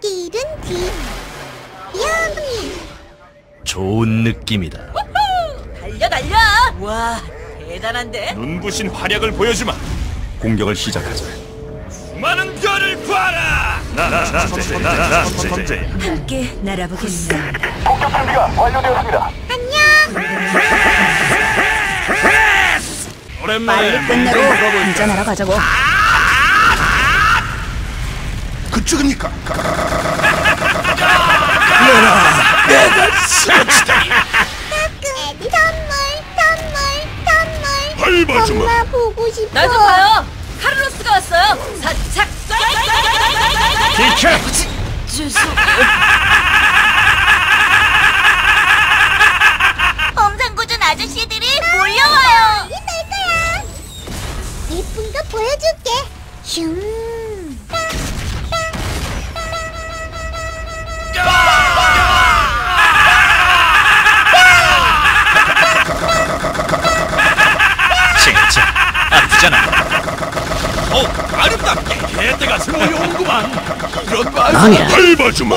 마지막에 잃은 뒤 영미 좋은 느낌이다. 달려 달려! 와 대단한데? 눈부신 활약을 보여주마. 공격을 시작하자. 많은 별을 봐라. 나나 천재 나나 천재. 함께 날아보겠어. 오랜만에 끝내고 한잔하러 가자고. 그쪽입니까? 선물 밟아주마. 엄마 보고 싶어 날 좀 봐요. 카를로스가 왔어요. 사착. 비켜. 주소. 범상구준 아저씨들이 몰려와요 이날 거야 예쁜 거 보여줄게 슝 개떼가 모여온구만. 이런 거 아니야. 밟아주마.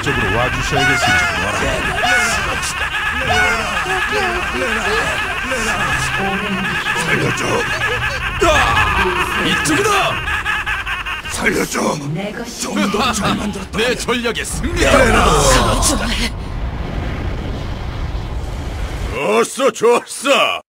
이쪽으로 와주셔야겠습니다. 살려줘. 아, 이쪽이다. 살려줘. 좀더 잘 만들었다. 내 전략에 승리하라. 좋았어, 좋았어.